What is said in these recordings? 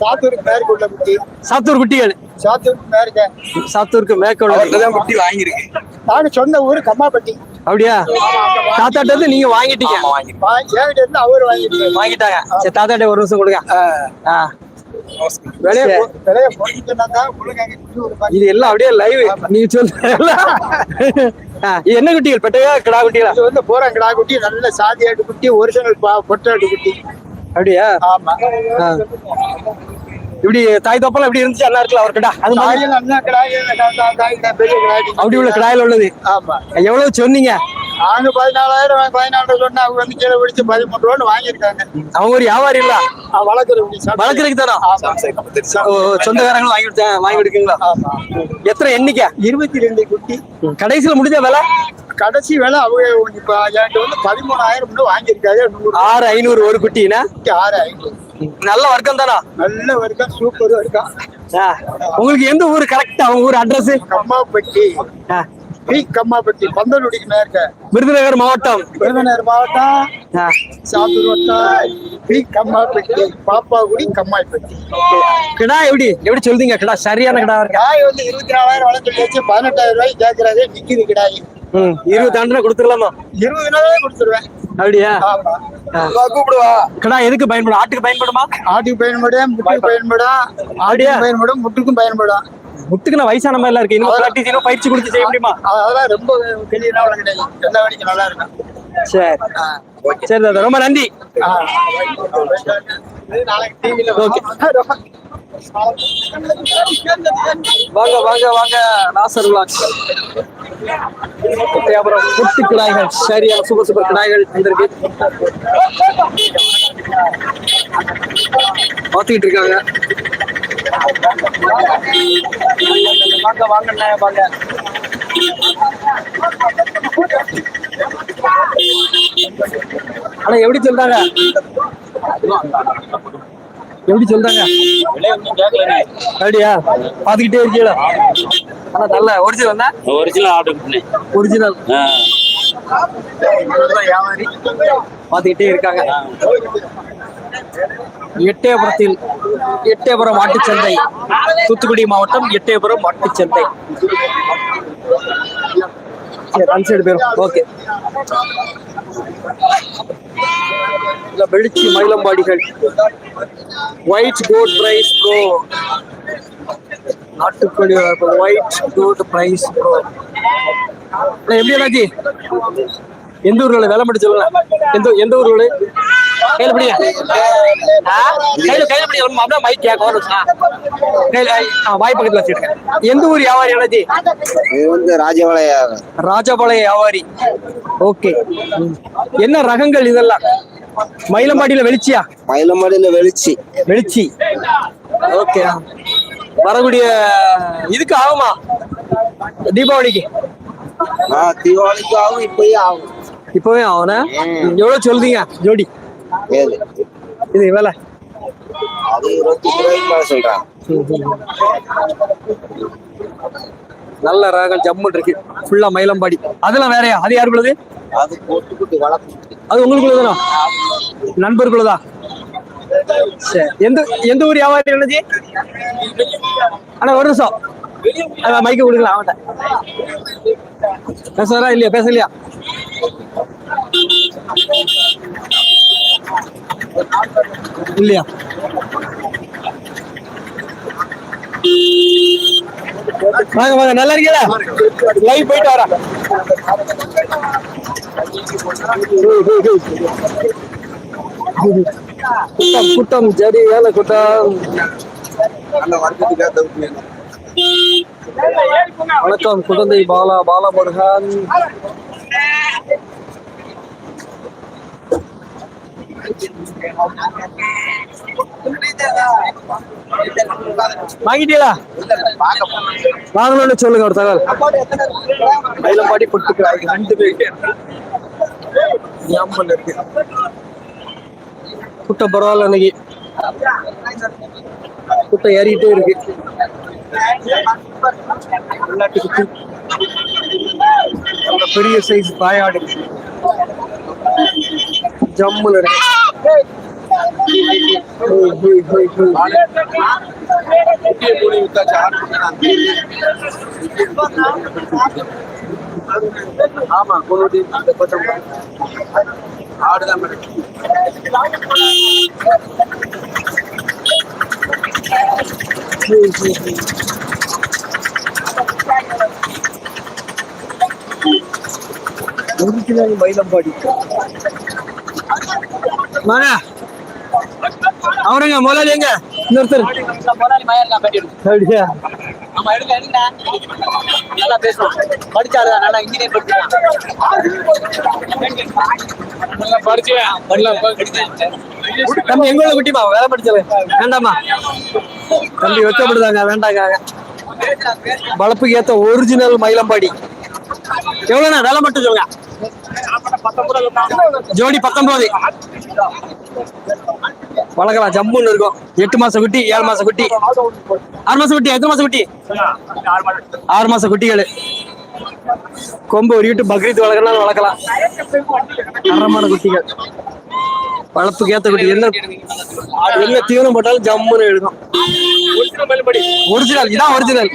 சாத்தூருக்கு மேற்கு உள்ள குட்டி. சாத்தூர் குட்டிகள். சாத்தூருக்கு மேற்க சாத்தூருக்கு மேற்கொள்ள குட்டி வாங்கியிருக்கு. நாங்க சொந்த ஊர் கம்மாப்பட்டி. அப்படியா? தாத்தாட்ட இருந்து நீங்க வாங்கிட்டீங்க. ஆமா வாங்கியிருக்கு வா- என்கிட்ட இருந்து அவரு வாங்கிட்டு வாங்கிட்டாங்க. சரி தாத்தாட்ட ஒரு நிமிஷம் கொடுங்க. இது எல்லாம் அப்படியே லைவ் நீ சொல்ல இது என்ன குட்டிகள்? பெட்டையா கிடா குட்டிகளா? வந்து போறாங்கடா குட்டி நல்ல சாதியாட்டு குட்டி ஒரிஜினல் பொட்டாட்டு குட்டி. அப்படியா ஆமா ஆ. இப்படி தாய் தோப்பெல்லாம் எப்படி இருந்துச்சு நல்லா இருக்குல்ல அவர் கிடா அது மாதிரி அண்ணா அப்படி உள்ள கிடாயில் உள்ளது. ஆமா. எவ்வளவு சொன்னீங்க? நாங்க பதினாலாயிரம் பதினாலு சொன்னா அவங்க வந்து கீழே பிடிச்சு பதிமூணு ரூபான்னு வாங்கியிருக்காங்க. அவங்க ஒரு வியாபாரி இல்ல? வளர்க்குறதுக்கு தானே? சொந்தக்காரங்களும் வாங்கி கொடுத்தா வாங்கி கொடுக்கீங்களா? எத்தனை எண்ணிக்கை? இருபத்தி ரெண்டு குட்டி. கடைசியில முடிஞ்ச விலை? கடைசி வேலை அவங்க இப்ப என்கிட்ட வந்து பதிமூணாயிரம் வாங்கியிருக்காங்க ஆறு ஐநூறு ஒரு குட்டினா? குட்டி ஆறு ஐநூறு. நல்ல வர்க்கம் தானா? நல்ல வரைக்கும் சூப்பர் வரைக்கும். உங்களுக்கு எந்த ஊர் கரெக்டா அவங்க ஊர் அட்ரஸ் கம்மாப்பட்டி. பி கம்மாப்பட்டி பந்தலுடிக்கு மேற்க விருதுநகர் மாவட்டம். விருதுநகர் மாவட்டம். சாத்தூர் வட்டம் பி கம்மாப்பட்டி பாப்பாக்குடி கம்மாய்ப்பட்டி. கிடா எப்படி? எப்படி சொல்றீங்க? கிடா சரியான கிடா இருக்கா? காய் வந்து இருபத்தி நாலாயிரம் வளர்த்து பதினெட்டாயிரம் ரூபாய்க்கு கேட்கறாரு நிக்குது கிடாய். இருபது ஆண்டுனா கொடுத்துடலாமா? இருபது நாளாவே கொடுத்துருவேன். அப்படியா? கூப்பிடுவா. கிடா எதுக்கு பயன்படும்? ஆட்டுக்கு பயன்படுமா? ஆட்டுக்கு பயன்படும் முட்டுக்கு பயன்படும்? ஆட்டுக்கும் பயன்படும் முட்டுக்கும் பயன்படும். முட்டுக்கு நான் வயசான மாதிரி எல்லாம் இருக்கு. இன்னும் பிராக்டிஸ் இன்னும் பயிற்சி கொடுத்து செய்ய முடியுமா? அதெல்லாம் ரொம்ப கிளியெல்லாம் கிடையாது நல்லா இருக்கும் சரி. சரி ரொம்ப நன்றி. ஓகே. வாங்க வாங்க வாங்க. நாசர் விளாக். அப்புறம் குட்டி கிடாய்கள் சரியான சூப்பர் சூப்பர் கிடாய்கள் வந்திருக்கு. பார்த்துக்கிட்டு இருக்காங்க. வாங்க வாங்க வாங்க. ஆனா எப்படி சொல்றாங்க? எப்படி சொல்றாங்க? அப்படியா? பாத்துக்கிட்டே இருக்கீங்களா? ஆனா நல்ல. ஒரிஜினல் தான் ஒரிஜினல் ஆர்டர் ஒரிஜினல் வியாபாரி பாத்துக்கிட்டே இருக்காங்க. எட்டயபுரத்தில் எட்டயபுரம் மாட்டுச்சந்தை தூத்துக்குடி மாவட்டம் எட்டயபுரம் மாட்டுச்சந்தை சரி அந்த சைடு போயிரும். ஓகே இல்ல வெளிச்சி மயிலம்பாடிகள். ஒயிட் கோட் பிரைஸ் ப்ரோ நாட்டுக்கோழி ஒயிட் கோட் பிரைஸ் ப்ரோ எப்படி அண்ணாச்சி? எந்த ஊர்ல? வேலை மட்டும் சொல்லுங்க எந்த எந்த ஊர் கையில பிடிங்க. கையில கையில பிடிங்க. அப்படியே மைக் கேட்க வரும் ஆ. கையில வாய் பக்கத்துல வச்சுருங்க எந்த ஊர் வியாபாரி இது வந்து ராஜபாளைய ராஜபாளைய வியாபாரி. ஓகே. என்ன ரகங்கள் இதெல்லாம்? மயிலம்பாடியில வெளிச்சியா? மயிலமாடியில வெளிச்சி. வெளிச்சி. ஓகே. வரக்கூடிய இதுக்கு ஆகுமா? தீபாவளிக்கு? தீபாவளிக்கு ஆகும் இப்பயே ஆகும். இப்பவே ஆகும்னா? எவ்வளவு சொல்றீங்க? ஜோடி. இது வேலை. அது இருபத்தி ரூபாய்க்கு மேல சொல்றாங்க. நல்ல ரகங்கள் ஜம்முன் இருக்கு. ஃபுல்லா மயிலம்பாடி. அதெல்லாம் வேறயா? அது யாருக்குள்ளது அது போட்டுக்கிட்டு வளர்த்து. அது உங்களுக்குள்ளதானா? நண்பருக்குள்ளதா சரி. எந்த எந்த ஊர் வியாபாரி என்னஜி அண்ணா ஒரு நிமிஷம். மைக்கு கொடுக்கலாம் அவன்கிட்ட. பேசுறா இல்லையா? பேசலையா? இல்லையா? வாங்க வாங்க நல்லா இருக்கீங்களா? லைவ் போயிட்டு வரா கூட்டம் கூட்டம் ஜடி வேலை கூட்டம். வணக்கம் குழந்தை பாலா பாலா முருகன். வாங்கிட்டீங்களா? வாங்கணும்னு சொல்லுங்க ஒரு தகவல். மயிலம்பாடி பொட்டுக்கிறாய் ரெண்டு பேருக்கு. இருக்கு? கூட்டம் பரவாயில்ல இன்னைக்கு கூட்டம் ஏறிக்கிட்டே இருக்கு. குட்டி பெரிய சைஸ் தாயாடு ஜம்முல ஆமா கொண்டு ஆடுதான் மேடம். ஒரிஜினல் மயிலம்பாடி வாங்க. அவருங்க முதலாளி எங்க? இன்னொருத்தர். அப்படியா? ஆமா எடுங்க எடுங்க நல்லா படிச்சாரு நல்லா இன்ஜினியர் படிச்சிருக்கான் படிச்சேன் தம்பி எங்க உள்ள குட்டிமா வேலை படிச்சல வேண்டாமா தம்பி வெக்கப்படுதாங்க வேண்டாங்க. வளப்புக்கு ஏத்த ஒரிஜினல் மயிலம்பாடி. எவ்வளவுண்ணா? வேலை மட்டும் சொல்லுங்க. ஜோடி பத்தொன்பது. வளர்க்கலாம். ஜம்முன்னு இருக்கும். எட்டு மாசம் குட்டி ஏழு மாசம் குட்டி. ஆறு மாசம் குட்டி எத்தனை மாசம் குட்டி? ஆறு மாசம் குட்டிகள். கொம்பு உருவிட்டு பக்ரீத் வளர்க்கலாம் வளர்க்கலாம். தரமான குட்டிகள். வளர்ப்புக்கு ஏத்த குட்டி. என்ன என்ன தீவனம் போட்டாலும் ஜம்முன்னு எழுதும். ஒரிஜினல் இதான் ஒரிஜினல்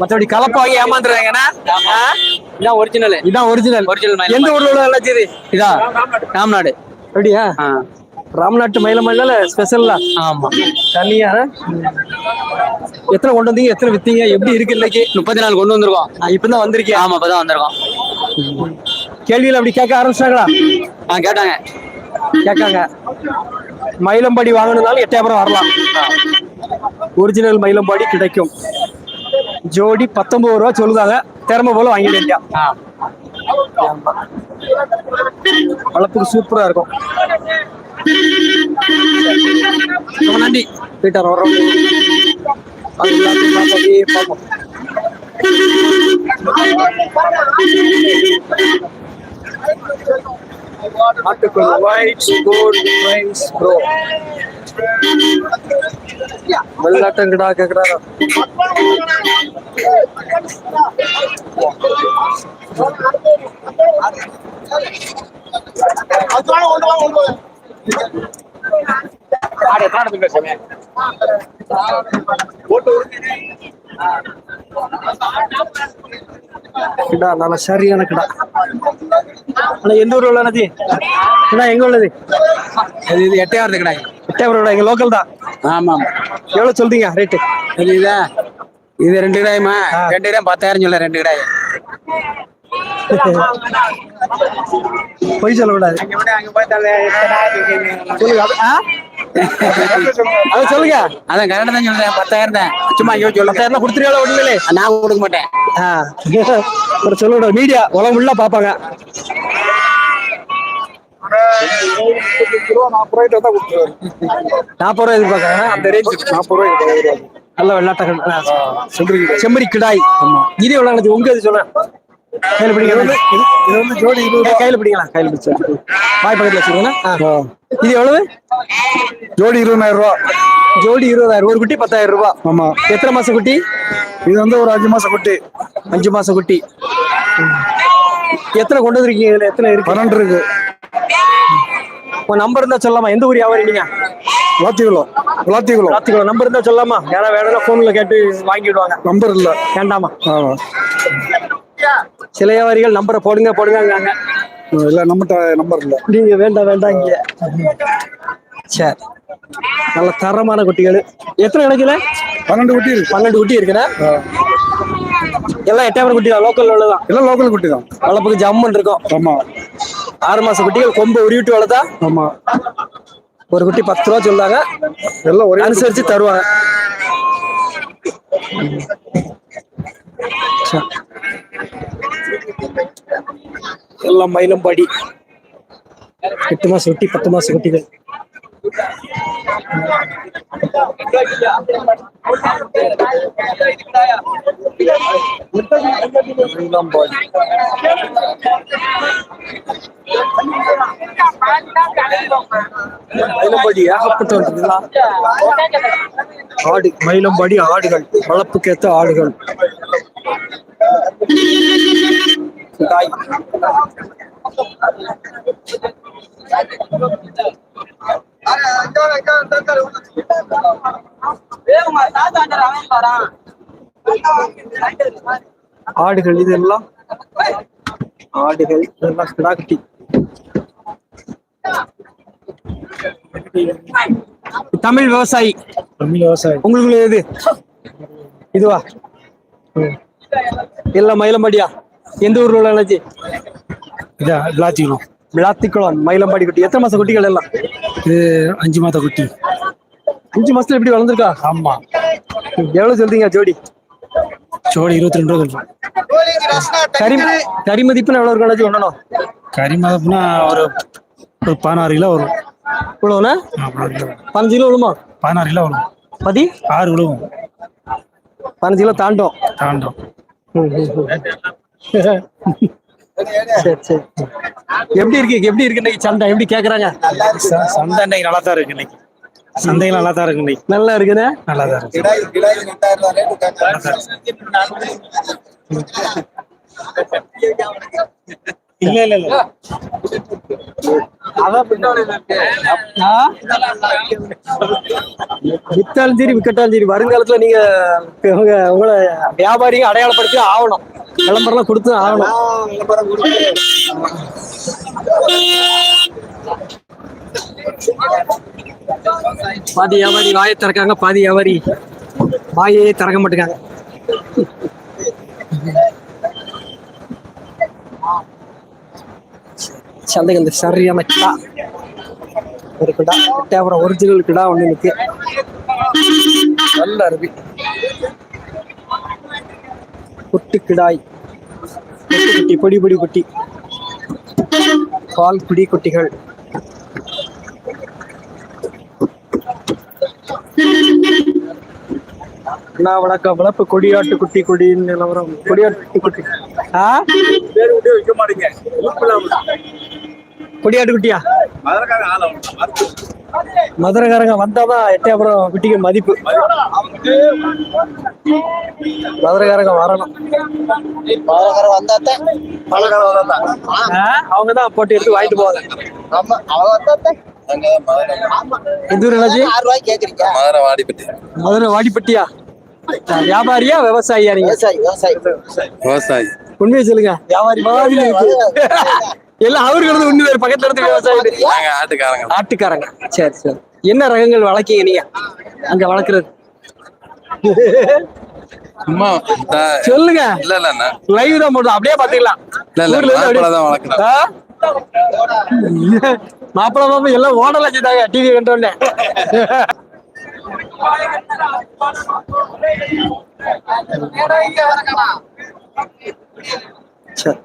மற்றபடி கலப்பு வாங்கி ஏமாந்துறாங்கன்னா இதான் ஒரிஜினல் இதான் ஒரிஜினல் மயிலம் எந்த ஊர்ல உள்ள வெள்ளாச்சி இது? இதா ராம்நாடு. அப்படியா? ராம்நாட்டு மயிலமல்ல ஸ்பெஷல்ல ஆமா. தனியா? எத்தனை கொண்டு வந்தீங்க? எத்தனை வித்தீங்க? எப்படி இருக்கு இன்னைக்கு? முப்பத்தி நாலு கொண்டு வந்திருக்கோம். இப்பதான் வந்திருக்கேன் ஆமா இப்பதான் வந்திருக்கோம். கேள்வியில் அப்படி கேட்க ஆரம்பிச்சிட்டாங்களா? ஆ கேட்டாங்க. கேட்காங்க. மயிலம்பாடி வாங்கணும்னாலும் எட்டாயிரம் வரலாம். ஒரிஜினல் மயிலம்பாடி கிடைக்கும். ஜோடி பத்தொன்பது ரூபா சொல்லுதாங்க. திறமை போல வாங்கிட வேண்டியா ஆ. வளர்ப்புக்கு சூப்பரா இருக்கும். ரொம்ப நன்றி. பீட்டர் வர்றோம் அது பார்ப்போம். நாட்டுக்குள் ஒயிட் கோல்ட் ப்ரோ வெள்ளாட்டம் கிடா கேக்குறாரா பேசுறேன் கிடா நல்ல சரியான கிடா. ஆனா எந்த ஊர்ல உள்ளது கிடா எங்க உள்ளது? இது இது எட்டையாவது கிடையாது எட்டாயிரம் எங்க லோக்கல் தான்? ஆமா எவ்வளவு சொல்றீங்க ரேட்டு இது இதா இது ரெண்டு கிடாயுமா? ரெண்டு கிடாயும் பத்தாயிரம் சொல்ல ரெண்டு கிடாய். பொய் சொல்லக்கூடாது சொல்லுங்க அது- சொல்லுங்க. அதான் கரெக்டா தான் சொல்றேன். பத்தாயிரம் தான். சும்மா ஐயோ சொல்ல பத்தாயிரம் கொடுத்துருவா ஒண்ணுமே? நான் கொடுக்க மாட்டேன். ஒரு சொல்லக்கூடாது மீடியா உலகம் ஃபுல்லா பாப்பாங்க நாற்பது ரூபாய் எதிர்பார்க்கறாங்க. அந்த ரேஞ்ச் நாற்பது ரூபாய் நல்ல வெள்ளாட்ட சொல்றீங்க செம்மறி கிடாய். இது எவ்வளவு நாளைக்கு உங்க இது சொல்றேன் கையில பிடிக்கலாம் இது வந்து ஜோடி கையில பிடிக்கலாம். கையில பிடிச்சு. வாய் பக்கத்துல இது எவ்வளவு? ஜோடி இருபதாயிரம் ரூபா. ஜோடி இருபதாயிரம். ஒரு குட்டி பத்தாயிரம் ரூபாய் ஆமா. எத்தனை மாசம் குட்டி? இது வந்து ஒரு அஞ்சு மாசம் குட்டி. அஞ்சு மாசம் குட்டி. எத்தனை கொண்டு வந்திருக்கீங்க இதுல? எத்தனை இருக்கு? பன்னெண்டு இருக்கு. உன் நம்பர் இருந்தா சொல்லலாமா? எந்த ஊர் வியாபாரி நீங்க? விளாத்திக்குளம் விளாத்திக்குளம் ராத்திரிக்குள்ள நம்பர் இருந்தா சொல்லலாமா? யாரா வேணா போன்ல கேட்டு வாங்கிடுவாங்க நம்பர் இல்ல. வேண்டாமா? சில வியாபாரிகள் நம்பரை போடுங்க போடுங்க இல்ல நம்மகிட்ட நம்பர் இல்ல. நீங்க வேண்டாம் வேண்டாம் இங்க. சரி நல்ல தரமான குட்டிகள். எத்தனை கிடைக்கல பன்னெண்டு குட்டி இருக்கு. பன்னெண்டு குட்டி இருக்குண்ணா. எல்லாம் எட்டாயிரம் குட்டி தான் லோக்கல் உள்ளதான் எல்லாம் லோக்கல் குட்டி தான். வளர்ப்புக்கு ஜம்முன்னு இருக்கும். ஆமா. ஆறு மாசம் குட்டிகள் கொம்பு உருவிட்டு வளர்த்தா? ஆமா. ஒரு குட்டி பத்து ரூபா சொல்றாங்க எல்லாம் ஒரே அனுசரிச்சு தருவாங்க. சரி. மயிலம்பாடி எட்டு மாசம் குட்டி பத்து மாசம் குட்டிகள் மயிலம்பாடி ஏகப்பட்ட ஆடு மயிலம்பாடி ஆடுகள். வளர்ப்புக்கேத்த ஆடுகள். பாறான் ஆடுகள் இதெல்லாம்? ஆடுகள் இதெல்லாம் கிடாக்குட்டி தமிழ் விவசாயி. தமிழ் விவசாயம் உங்களுக்கு எது? இதுவா. எல்லாம் மயிலம்பாடியா? எந்த ஊர்ல உள்ள அண்ணாச்சி? இதா விளாத்திக்கணும் விளாத்திக்குளம் மயிலம்பாடி குட்டி. எத்தனை மாசம் குட்டிகள் எல்லாம்? இது அஞ்சு மாத குட்டி. அஞ்சு மாசத்துல எப்படி வளர்ந்துருக்கா? ஆமா. எவ்வளவு சொல்றீங்க ஜோடி? சோடி இருபத்தி ரெண்டு ரூபா சொல்றேன் கரி கரி மதிப்புன்னு எவ்வளவு இருக்கும் அண்ணாச்சி? ஒண்ணணும். மதப்புனா ஒரு ஒரு பதினாறு கிலோ வரும். வரும். பதினஞ்சு கிலோ விழுமா? பதினாறு கிலோ வரும். பதி? ஆறு விழுவும். பதினஞ்சு கிலோ தாண்டும். தாண்டும். சரி சரி. எப்படி இருக்கு? எப்படி இருக்கு இன்னைக்கு சண்டை? எப்படி கேக்குறாங்க? சந்தை இன்னைக்கு. நல்லா தான் இருக்கு இன்னைக்கு. சந்தைகள் நல்லா தான் இருக்கு. இன்னைக்கு நல்லா இருக்குண்ணே நல்லா தான் இருக்கு. இல்ல இல்ல? வித்தாலும் சரி விக்கட்டாலும் சரி வருங்காலத்துல நீங்க உங்க உங்களை வியாபாரிங்க அடையாளப்படுத்தி ஆகணும். விளம்பரம் கொடுத்து ஆகணும். பாதி வியாபாரி வாயை திறக்காங்க பாதி வியாபாரி வாயே திறக்க மாட்டேங்காங்க. சந்தைக்கு இந்த சரியான கிடா ஒரு கிடா அப்புறம் ஒரிஜினல் கிடா ஒண்ணு இருக்கு. நல்ல அருவி. குட்டி கிடாய். குட்டி குட்டி பொடி பொடி குட்டி. பால் குடி குட்டிகள். அண்ணா வணக்கம். வளர்ப்பு கொடியாட்டு குட்டி கொடின்னு நிலவரம். கொடியாட்டு குட்டி. ஆ? கொடியாட்டு குட்டியா மதுரைக்காரங்க வந்தாதான் எட்டயபுரம் குட்டிக்கு மதிப்பு. மதுரைக்காரங்க வரணும். அவங்கதான் போட்டு எடுத்து வாங்கிட்டு போவாங்க. மதுரை வாடிப்பட்டி. மதுரை வாடிப்பட்டியா? வியாபாரியா விவசாயியா நீங்க? விவசாயி விவசாயி. விவசாயி. உண்மையை சொல்லுங்க. வியாபாரி மாதிரி இருக்கு. எல்லாம் அவருக்கு வந்து உண்மை வேறு பக்கத்துல இருந்து விவசாயி ஆட்டுக்காரங்க. ஆட்டுக்காரங்க. சரி சரி. என்ன ரகங்கள் வளர்க்கீங்க நீங்க? அங்க வளர்க்கறது. சொல்லுங்க. இல்ல இல்ல. லைவ் தான் போடுறோம். அப்படியே பாத்துக்கலாம். இல்ல இல்ல ஊர்ல இருந்து மாப்பிள்ளை மாமா எல்லாம் ஓடலாம் செய்தாங்க டிவி கண்டோடனே சரி.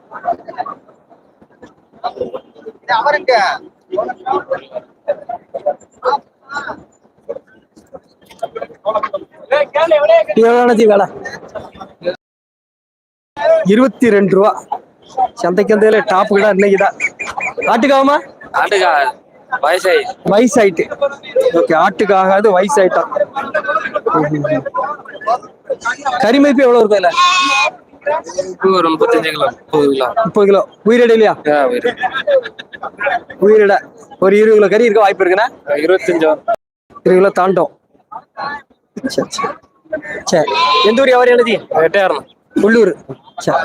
வேலை. இருபத்தி ரெண்டு ரூபா. சந்தைக்கு வந்ததுல டாப் கிட்ட இன்னைக்கு தான் ஆட்டுக்காகமா ஆட்டுக்கா வயசாயி. வயசாயிட்டு. ஓகே ஆட்டுக்கு ஆகாது வயசாயிட்டான் கரிமதிப்பு எவ்வளவு இருக்கும் இதுல ஒரு முப்பத்தஞ்சு கிலோ முப்பது கிலோ. முப்பது கிலோ. உயிரிட இல்லையா? உயிரிட ஒரு இருபது கிலோ கறி இருக்க வாய்ப்பு இருக்குண்ணா? இருபத்தஞ்சு இருபது கிலோ தாண்டும். சரி சரி. சரி. எந்த ஊர் வியாபாரி எழுதி? எட்டாயிரம் உள்ளூர். சரி.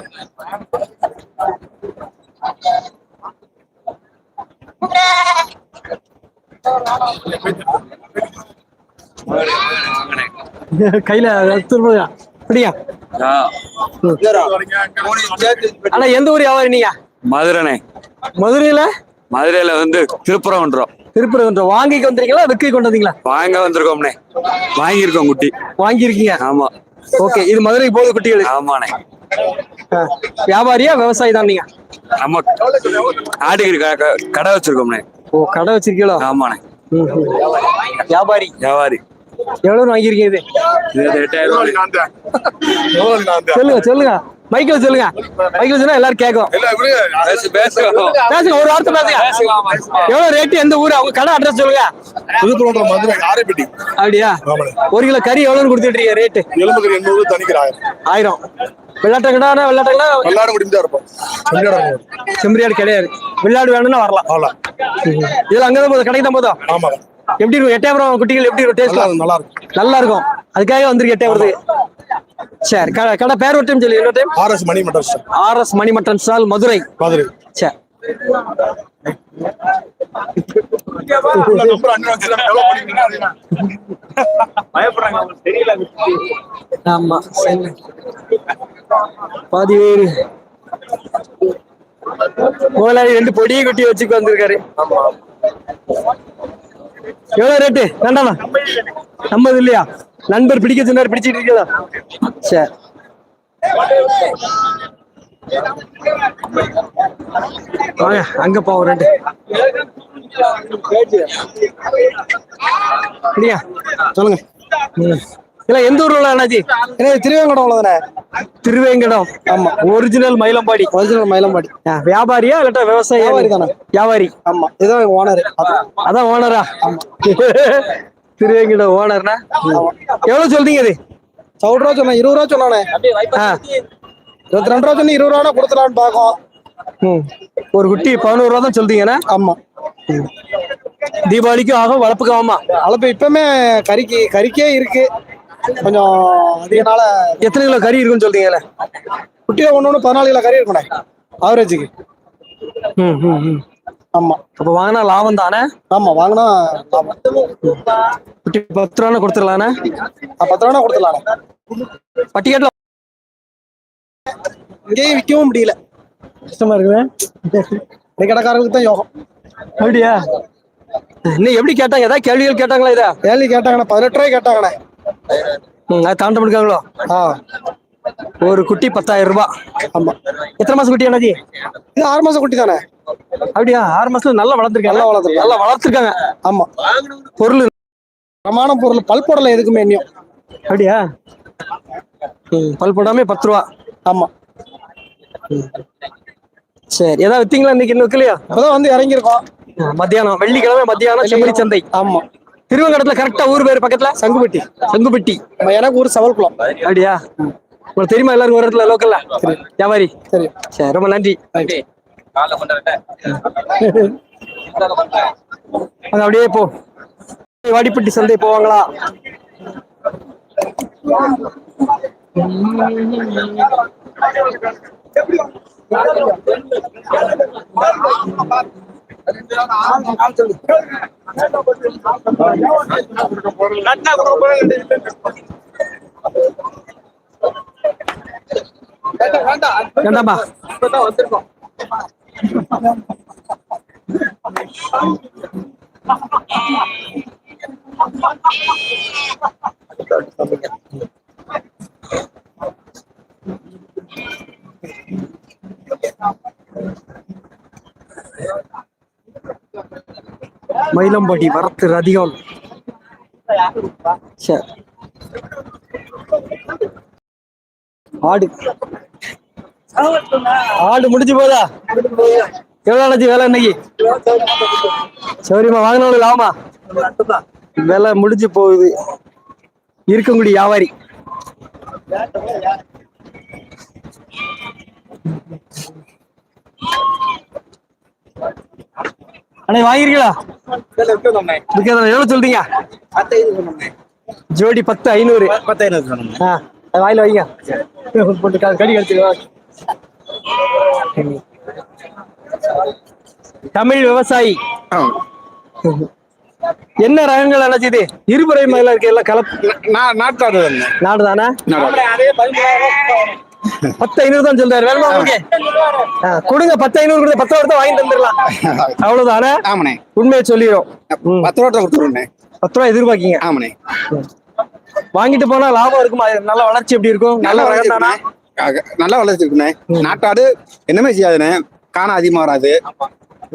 கையில திரும்ப அப்படியா? ஆனா எந்த ஊர் வியாபாரி நீங்க? மதுரைனே மதுரையில? மதுரையில வந்து திருப்புறம்ன்றோம் திருப்பரங்குன்றம். வாங்கிக்கு வந்தீங்களா விற்க கொண்டு வந்தீங்களா? வாங்க வந்திருக்கோம்னே வாங்கியிருக்கோம் குட்டி. வாங்கியிருக்கீங்க? ஆமா. ஓகே இது மதுரைக்கு போகுது குட்டிகள். ஆமாண்ணே. வியாபாரியா விவசாயி தான் நீங்க? நம்ம ஆட்டுக்கறி க- க- கடை வச்சிருக்கோம்ண்ணே. ஓ கடை வச்சிருக்கீங்களோ? ஆமாண்ணே. வியாபாரி? வியாபாரி. எவ்வளவு வாங்கியிருக்கீங்க இது? சொல்லுங்க சொல்லுங்க. மைக்கில் சொல்லுங்க. மைக்கில் சொன்னா எல்லாரும் கேட்கும். பேசுங்க ஒரு வார்த்தை பேசுங்க. எவ்வளவு ரேட்டு எந்த ஊரு? அவங்க கடை அட்ரஸ் சொல்லுங்க. புதுக்குளம் மதுரை ஆரைப்பட்டி. அப்படியா? ஒரு கிலோ கறி எவ்வளவுன்னு கொடுத்துட்டு ரேட்டு எலும்புக்கு எண்ணூறு தனிக்கிறாங்க ஆயிரம். வெள்ளாட்டங்கடா வெள்ளாட்டங்கடா வெள்ளாடு முடிஞ்சா இருப்போம். செம்பரியாடு கிடையாது. வெள்ளாடு வேணும்னா வரலாம். ஆமா இதுல அங்கதான் போதும் கடைக்கு தான் போதும்? ஆமா எப்படி இருக்கும்? எட்டயபுரம் குட்டிகள் எப்படி இருக்கும்? டேஸ்ட் நல்லா இருக்கும் நல்லா இருக்கும். அதுக்காக வந்திருக்கு எட்டயபுரத்துக்கு. சரி கடை பேர் ஒரு டைம் சொல்லி இன்னொரு time RS Mani mutton stall RS Mani mutton stall Madurai. Madurai. சரி. ஆமா சரி பாதி பேரு முதலாளி ரெண்டு பொடியை குட்டி வச்சுக்கு வந்திருக்காரு. எவ்வளோ ரேட்டு வேண்டாமா ஐம்பது இல்லையா? நண்பர் பிடிக்க சொன்னார் பிடிச்சிட்டு இருக்கதா சரி வாங்க அங்க போவோம் ரெண்டு. இல்லையா சொல்லுங்க. இல்லை இல்ல எந்த ஊர்ல அண்ணாச்சி? எனக்கு திருவேங்கடம் உள்ளதுண்ணே? திருவேங்கடம். ஆமா. ஒரிஜினல் மயிலம்பாடி. ஒரிஜினல் மயிலம்பாடி. வியாபாரியா இல்லாட்டா விவசாயி? வியாபாரி தானே. வியாபாரி. ஆமா. இதுதான் ஓனர் அதான் ஓனரா திருவேங்கடம் ஓனர்னா எவ்வளவு சொல்றீங்க இது சவுட் ரூபா சொன்னேன். இருபது ரூபா சொன்னானே. இருபத்தி ரெண்டு ரூபா சொன்னி இருபது ரூபா கொடுத்துலான்னு பாக்கோம். ஒரு குட்டி பதினோரு ரூபா தான் சொல்றீங்கண்ணா? ஆமா. தீபாவளிக்கும் ஆகும் வளர்ப்புக்கும் ஆமா அளப்பு இப்பவுமே கறிக்கு கறிக்கே இருக்கு. கொஞ்சம் அதிகனால எத்தனை கிலோ கறி இருக்குன்னு சொல்றீங்கல்ல குட்டியில ஒண்ணு ஒண்ணு பதினாலு கிலோ கறி இருக்குண்ணே ஆவரேஜுக்கு ம், ம், ம். ஆமா. அப்ப வாங்கினா லாபம் தானே? ஆமா வாங்கினா லாபம். குட்டி பத்து ரூபா கொடுத்துடலாண்ணே பத்து ரூபா கொடுத்துடலாம் பட்டிக்காட்டுல இங்கேயும் விற்கவும் முடியல. கஷ்டமா இருக்குதா. இந்த கடைக்காரங்களுக்கு தான் யோகம். அப்படியா? இன்னும் எப்படி கேட்டாங்க? ஏதாவது கேள்விகள் கேட்டாங்களா இதா? கேள்வி கேட்டாங்கண்ணே பதினெட்டு ரூபாய் கேட்டாங்கண்ணே. அது தாண்ட முடிக்காங்களோ ஆ. ஒரு குட்டி பத்தாயிரம் ரூபாய் ஆமா. எத்தனை மாசம் குட்டி அண்ணாஜி இது ஆறு மாசம் குட்டி தானே? அப்படியா? ஆறு மாசத்துல நல்லா வளர்ந்துருக்காங்க நல்லா வளர்த்திருக்காங்க. நல்லா வளர்த்துருக்காங்க. ஆமா. பொருள் பிரமாண பொருள் பல் போடல எதுக்குமே இன்னும் அப்படியா? பல் போடாம பத்து ரூபா. ஆமா. சரி ஏதாவது வித்தீங்களா இன்னைக்கு இன்னும் வைக்கலையா? இப்பதான் வந்து இறங்கியிருக்கோம். மத்தியானம். வெள்ளிக்கிழமை மத்தியானம் செம்மறி சந்தை. ஆமா. திருவங்கடத்துல கரெக்டா ஊர் பேர் பக்கத்துல? சங்குபட்டி சங்குப்பட்டி. நம்ம எனக்கு ஊர் சவல்குளம். அப்படியா? உங்களுக்கு தெரியுமா எல்லாரும் ஒரு இடத்துல லோக்கல்ல வியாபாரி சரி. சரி ரொம்ப நன்றி. அது அப்படியே போ. வாடிப்பட்டி சந்தை போவாங்களா? வேண்டாமா. மயிலம்பாடி வரத்து அதிகம் ஆடு. ஆடு முடிஞ்சு போதா? எவ்வளவு ஆச்சு வேலை இன்னைக்கு? சௌரியமா வாங்கினாலும் லாபமா? வேலை முடிஞ்சு போகுது. இருக்கங்குடி வியாபாரி. அண்ணே வாங்கிருக்கீங்களா? எவ்வளவு சொல்றீங்க? ஜோடி பத்து ஐநூறு. ஆ அது வாயில வைங்க. போட்டு கடி கடிச்சு தமிழ் விவசாயி. என்ன ரகங்கள் அண்ணாச்சி இது இருபுறை மேல இருக்க எல்லாம் கலப்பு. நாட்டாடு தானே நாடு. தானே பத்து ஐநூறு தான் சொல்றாரு. வேணுமா உங்களுக்கு? கொடுங்க பத்து ஐநூறு கொடுங்க பத்து ரூபா வாங்கி தந்துடலாம். அவ்வளவுதானே? ஆமாண்ணே. உண்மையை சொல்லிடும். பத்து ரூபா கொடுத்துருவேண்ணே. பத்து ரூபா எதிர்பார்க்கீங்க? ஆமாண்ணே. வாங்கிட்டு போனா லாபம் இருக்குமா? நல்ல வளர்ச்சி எப்படி இருக்கும்? நல்ல வளர்ச்சி நல்லா வளர்ச்சி இருக்குண்ணே. நாட்டாடு என்னமே செய்யாதுண்ணே. காணம் அதிகமா வராது.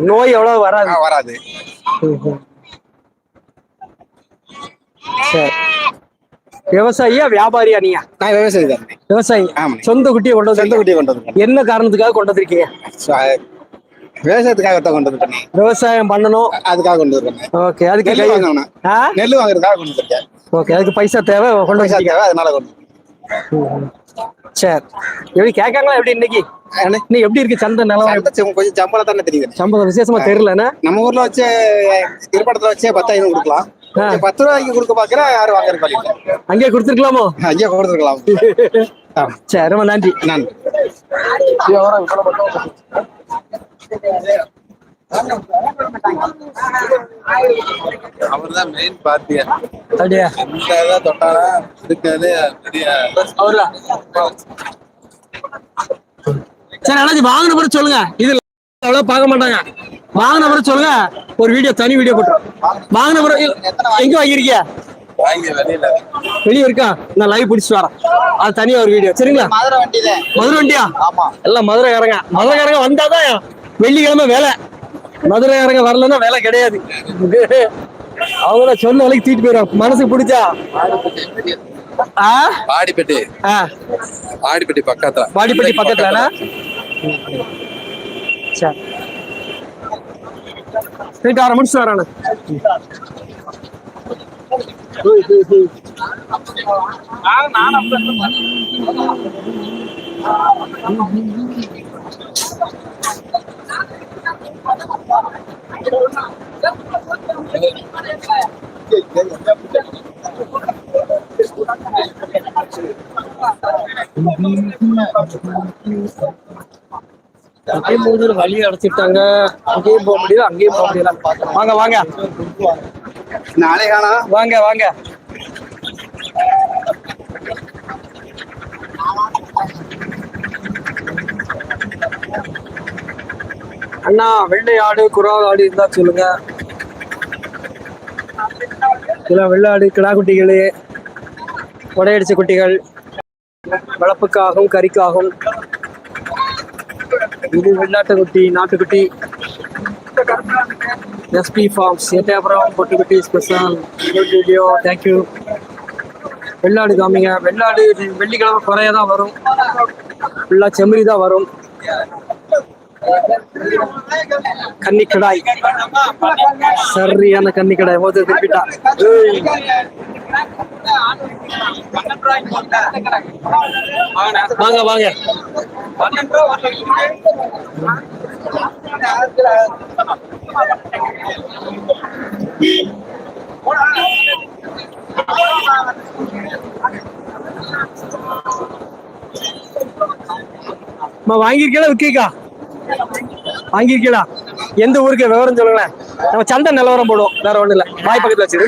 நோய் எவ்வளவு வராது? வராது. சரி. விவசாயியா வியாபாரியா நீங்க நான் விவசாயி. தானே விவசாயி. சொந்த குட்டியை கொண்டு சொந்த குட்டியை கொண்டு வந்து என்ன காரணத்துக்காக கொண்டு வந்திருக்கீங்க? விவசாயத்துக்காக தான் கொண்டு வந்துட்டேன் விவசாயம் பண்ணணும். அதுக்காக கொண்டு வந்துருக்கேன் ஓகே அதுக்கு நெல் வாங்கணும் நெல் வாங்குறதுக்காக கொண்டு வந்திருக்கேன். ஓகே அதுக்கு பைசா தேவை கொண்டு பைசா தேவை அதனால கொண்டு வந்திருக்கேன். சரி. எப்படி கேட்காங்களா எப்படி இன்னைக்கு? இன்னைக்கு எப்படி இருக்கு சந்தை நிலவரம்? கொஞ்சம் சம்பளம் தானே தெரியுது. சம்பளம் விசேஷமா தெரியலண்ணா நம்ம ஊர்ல வச்சு இருப்படத்துல வச்சே பத்தாயிரம் கொடுக்கலாம். பத்து ரூபாய்க்கு கொடுக்க பாக்குற யாரும் வாங்குறது அங்கேயே கொடுத்துருக்கலாமோ? ஐயா கொடுத்துருக்கலாம். சரி ரொம்ப நன்றி. நான் அவர் தான் மெயின் பார்ட்டியா அப்படியா? இந்த இதை தொட்டாரா? இருக்கிறதே பெரிய அவர்தான். சரி அண்ணாச்சி வாங்கின பிறகு சொல்லுங்க. இது அவ்வளவு பார்க்க மாட்டாங்க. வாங்கின பிறகு சொல்லுங்க ஒரு வீடியோ தனி வீடியோ போட்டுரும் வாங்கின பிறகு எங்க வாங்கிருக்கிய வாங்கி வெளியில வெளியே இருக்கா? நான் லைவ் பிடிச்சிட்டு வரேன். அது தனியா ஒரு வீடியோ சரிங்களா? மதுரை மதுரை வண்டியா? ஆமா. எல்லாம் மதுரைக்காரங்க. மதுரைக்காரங்க வந்தாதான் வெள்ளிக்கிழமை வேலை. மதுரைக்காரங்க வரலன்னா வேலை கிடையாது. அவங்க சொன்ன வேலைக்கு தூக்கிட்டு போயிடும் மனசுக்கு பிடிச்சா? ஆ? வாடிப்பட்டி பக்கத்துல. வாடிப்பட்டி பக்கத்துலண்ணா சரி போயிட்டு வர முடிச்சுட்டு அங்கேயும் போகுது வழியை அடைச்சிட்டாங்க. அங்கேயும் போக முடியல அங்கேயும் போக முடியல. வாங்க வாங்க. நாளை காணா வாங்க வாங்க. அண்ணா வெள்ளை ஆடு குறால் ஆடு இருந்தா சொல்லுங்க. இதெல்லாம் வெள்ளாடு கிடா குட்டிகள் உடையடிச்ச குட்டிகள். வளர்ப்புக்காகவும் கறிக்காகவும். இது வெள்ளாட்டு குட்டி நாட்டுக்குட்டி SP farms Ettayapuram பொட்டுக்குட்டி special good video thank you வெள்ளாடு காமிங்க. வெள்ளாடு இது வெள்ளிக்கிழமை குறைய தான் வரும் ஃபுல்லாக செம்மறி தான் வரும். கன்னி கடாய் சரியான கன்னி கடாய் திருப்பிட்டா. வாங்க வாங்க. அம்மா வாங்கியிருக்கீங்களா விற்கா வாங்கியிருக்கீங்களா? எந்த ஊருக்கு? விவரம் சொல்லுங்களேன். நம்ம சந்தை நிலவரம் போடுவோம். வேற ஒண்ணும் இல்ல. வாய் பக்கத்துல வச்சிரு.